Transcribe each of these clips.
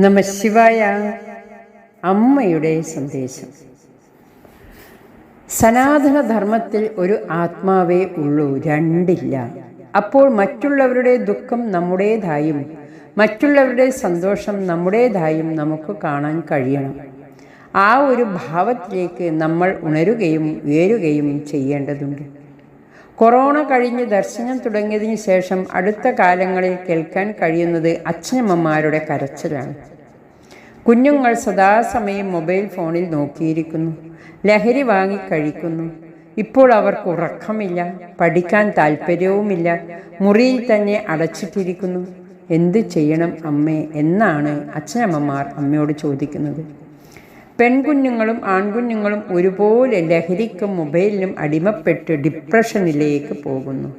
നമശിവായ അമ്മയുടെ സന്ദേശം. സനാതനധർമ്മത്തിൽ ഒരു ആത്മാവേ ഉള്ളൂ രണ്ടില്ല. അപ്പോൾ മറ്റുള്ളവരുടെ ദുഃഖം നമ്മുടേതായും മറ്റുള്ളവരുടെ സന്തോഷം നമ്മുടേതായും നമുക്ക് കാണാൻ കഴിയണം. ആ ഒരു ഭാവത്തിലേക്ക് നമ്മൾ ഉണരുകയും ഉയരുകയും ചെയ്യേണ്ടതുണ്ട്. കൊറോണ കഴിഞ്ഞ് ദർശനം തുടങ്ങിയതിന് ശേഷം അടുത്ത കാലങ്ങളിൽ കേൾക്കാൻ കഴിയുന്നത് അച്ഛനമ്മമാരുടെ കരച്ചിലാണ്. കുഞ്ഞുങ്ങൾ സദാസമയം മൊബൈൽ ഫോണിൽ നോക്കിയിരിക്കുന്നു. ലഹരി വാങ്ങി കഴിക്കുന്നു. ഇപ്പോൾ അവർക്ക് ഉറക്കമില്ല പഠിക്കാൻ താല്പര്യവുമില്ല മുറിയിൽ തന്നെ അടച്ചിട്ടിരിക്കുന്നു. എന്ത് ചെയ്യണം അമ്മേ? എന്നാണ് അച്ഛനമ്മമാർ അമ്മയോട് ചോദിക്കുന്നത്. പെൺകുഞ്ഞുങ്ങളും ആൺകുഞ്ഞുങ്ങളും ഒരുപോലെ ലഹരിക്കും മൊബൈലിനും അടിമപ്പെട്ട് ഡിപ്രഷനിലേക്ക് പോകുന്നു.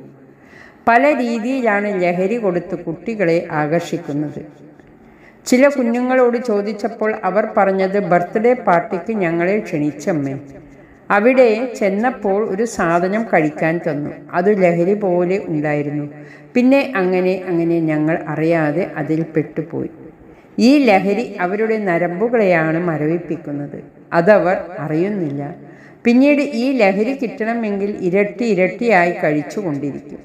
പല രീതിയിലാണ് ലഹരി കൊടുത്ത് കുട്ടികളെ ആകർഷിക്കുന്നത്. ചില കുഞ്ഞുങ്ങളോട് ചോദിച്ചപ്പോൾ അവർ പറഞ്ഞത് ബർത്ത്ഡേ പാർട്ടിക്ക് ഞങ്ങളെ ക്ഷണിച്ചമ്മേ. അവിടെ ചെന്നപ്പോൾ ഒരു സാധനം കഴിക്കാൻ തന്നു. അത് ലഹരി പോലെ ഉണ്ടായിരുന്നു. പിന്നെ അങ്ങനെ അങ്ങനെ ഞങ്ങൾ അറിയാതെ അതിൽ പെട്ടുപോയി. ഈ ലഹരി അവരുടെ നരമ്പുകളെയാണ് മരവിപ്പിക്കുന്നത്. അതവർ അറിയുന്നില്ല. പിന്നീട് ഈ ലഹരി കിട്ടണമെങ്കിൽ ഇരട്ടി ഇരട്ടിയായി കഴിച്ചുകൊണ്ടിരിക്കും.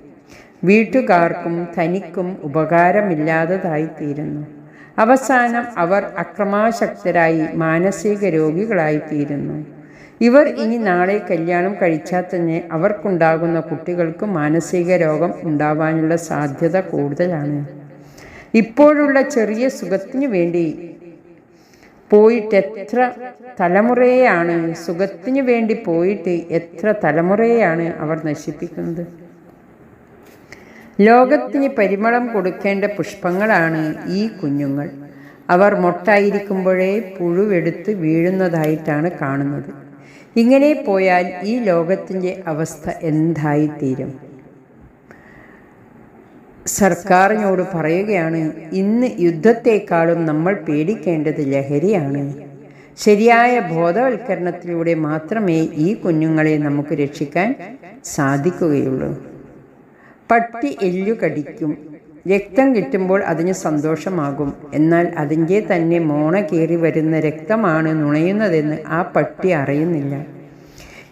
വീട്ടുകാർക്കും തനിക്കും ഉപകാരമില്ലാത്തതായി തീരുന്നു. അവസാനം അവർ അക്രമാശക്തരായി മാനസിക രോഗികളായി തീരുന്നു. ഇവർ ഇനി നാളെ കല്യാണം കഴിച്ചാൽ തന്നെ അവർക്കുണ്ടാകുന്ന കുട്ടികൾക്ക് മാനസിക രോഗം ഉണ്ടാവാനുള്ള സാധ്യത കൂടുതലാണ്. ഇപ്പോഴുള്ള ചെറിയ സുഖത്തിനു വേണ്ടി. പോയിട്ട് എത്ര തലമുറയെയാണ് സുഖത്തിനു വേണ്ടി പോയിട്ട് എത്ര തലമുറയെയാണ് അവർ നശിപ്പിക്കുന്നത്. ലോകത്തിന് പരിമളം കൊടുക്കേണ്ട പുഷ്പങ്ങളാണ് ഈ കുഞ്ഞുങ്ങൾ. അവർ മൊട്ടായിരിക്കുമ്പോഴേ പുഴുവെടുത്ത് വീഴുന്നതായിട്ടാണ് കാണുന്നത്. ഇങ്ങനെ പോയാൽ ഈ ലോകത്തിന്റെ അവസ്ഥ എന്തായിത്തീരും? സർക്കാരിനോട് പറയുകയാണ് ഇന്ന് യുദ്ധത്തെക്കാളും നമ്മൾ പേടിക്കേണ്ടത് ലഹരിയാണ്. ശരിയായ ബോധവൽക്കരണത്തിലൂടെ മാത്രമേ ഈ കുഞ്ഞുങ്ങളെ നമുക്ക് രക്ഷിക്കാൻ സാധിക്കുകയുള്ളൂ. പട്ടി എല്ലു കടിക്കും രക്തം കിട്ടുമ്പോൾ അതിന് സന്തോഷമാകും. എന്നാൽ അതിന്റെ തന്നെ മോണ കയറി വരുന്ന രക്തമാണ് നുണയുന്നതെന്ന് ആ പട്ടി അറിയുന്നില്ല.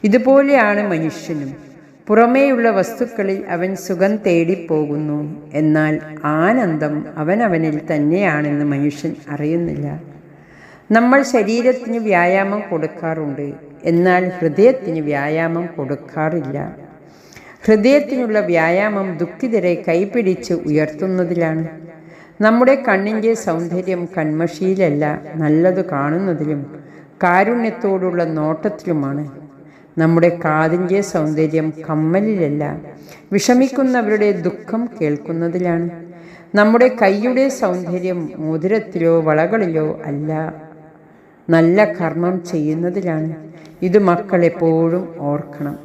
ഇതുപോലെയാണ് മനുഷ്യനും. പുറമേയുള്ള വസ്തുക്കളിൽ അവൻ സുഖം തേടിപ്പോകുന്നു. എന്നാൽ ആനന്ദം അവനവനിൽ തന്നെയാണെന്ന് മനുഷ്യൻ അറിയുന്നില്ല. നമ്മൾ ശരീരത്തിന് വ്യായാമം കൊടുക്കാറുണ്ട്. എന്നാൽ ഹൃദയത്തിന് വ്യായാമം കൊടുക്കാറില്ല. ഹൃദയത്തിനുള്ള വ്യായാമം ദുഃഖിതരെ കൈപിടിച്ച് ഉയർത്തുന്നതിലാണ്. നമ്മുടെ കണ്ണിന്റെ സൗന്ദര്യം കൺമഷിയിലല്ല നല്ലത് കാണുന്നതിലും കാരുണ്യത്തോടുള്ള നോട്ടത്തിലുമാണ്. നമ്മുടെ കാതിന്റെ സൗന്ദര്യം കമ്മലിലല്ല വിഷമിക്കുന്നവരുടെ ദുഃഖം കേൾക്കുന്നതിലാണ്. നമ്മുടെ കൈയുടെ സൗന്ദര്യം മോതിരത്തിലോ വളകളിലോ അല്ല നല്ല കർമ്മം ചെയ്യുന്നതിലാണ്. ഇത് മക്കൾ എപ്പോഴും ഓർക്കണം.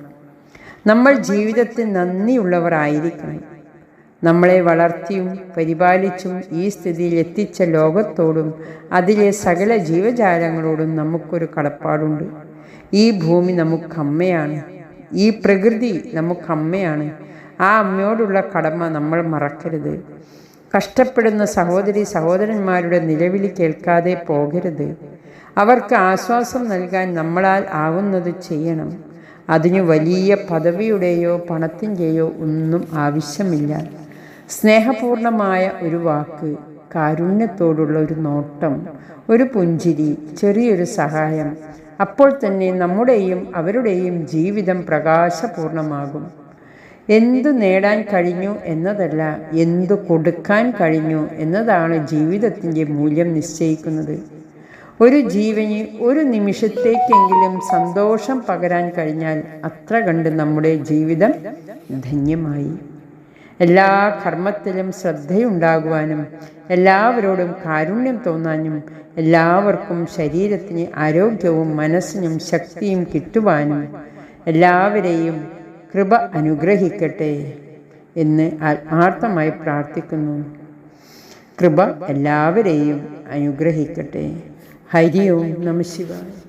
നമ്മൾ ജീവിതത്തിൽ നന്ദിയുള്ളവരായിരിക്കണം നമ്മളെ വളർത്തിയും പരിപാലിച്ചും ഈ സ്ഥിതിയിൽ എത്തിച്ച ലോകത്തോടും അതിലെ സകല ജീവജാലങ്ങളോടും നമുക്കൊരു കടപ്പാടുണ്ട്. ഈ ഭൂമി നമുക്കമ്മയാണ് ഈ പ്രകൃതി നമുക്കമ്മയാണ് ആ അമ്മയോടുള്ള കടമ നമ്മൾ മറക്കരുത്. കഷ്ടപ്പെടുന്ന സഹോദരി സഹോദരന്മാരുടെ നിലവിളി കേൾക്കാതെ പോകരുത്. അവർക്ക് ആശ്വാസം നൽകാൻ നമ്മളാൽ ആവുന്നത് ചെയ്യണം. അതിനു വലിയ പദവിയുടെയോ പണത്തിന്റെയോ ഒന്നും ആവശ്യമില്ല. സ്നേഹപൂർണമായ ഒരു വാക്ക് കാരുണ്യത്തോടുള്ള ഒരു നോട്ടം ഒരു പുഞ്ചിരി ചെറിയൊരു സഹായം അപ്പോൾ തന്നെ നമ്മുടെയും അവരുടെയും ജീവിതം പ്രകാശപൂർണമാകും. എന്തു നേടാൻ കഴിഞ്ഞു എന്നതല്ല എന്തു കൊടുക്കാൻ കഴിഞ്ഞു എന്നതാണ് ജീവിതത്തിന്റെ മൂല്യം നിശ്ചയിക്കുന്നത്. ഒരു ജീവന് ഒരു നിമിഷത്തേക്കെങ്കിലും സന്തോഷം പകരാൻ കഴിഞ്ഞാൽ അത്ര കണ്ട് നമ്മുടെ ജീവിതം ധന്യമായി. എല്ലാ കർമ്മത്തിലും ശ്രദ്ധയുണ്ടാകുവാനും എല്ലാവരോടും കാരുണ്യം തോന്നാനും എല്ലാവർക്കും ശരീരത്തിന് ആരോഗ്യവും മനസ്സിനും ശക്തിയും കിട്ടുവാനും എല്ലാവരെയും കൃപ അനുഗ്രഹിക്കട്ടെ എന്ന് ആത്മാർത്ഥമായി പ്രാർത്ഥിക്കുന്നു. കൃപ എല്ലാവരെയും അനുഗ്രഹിക്കട്ടെ. ഹരി ഓം നമ ശിവായ.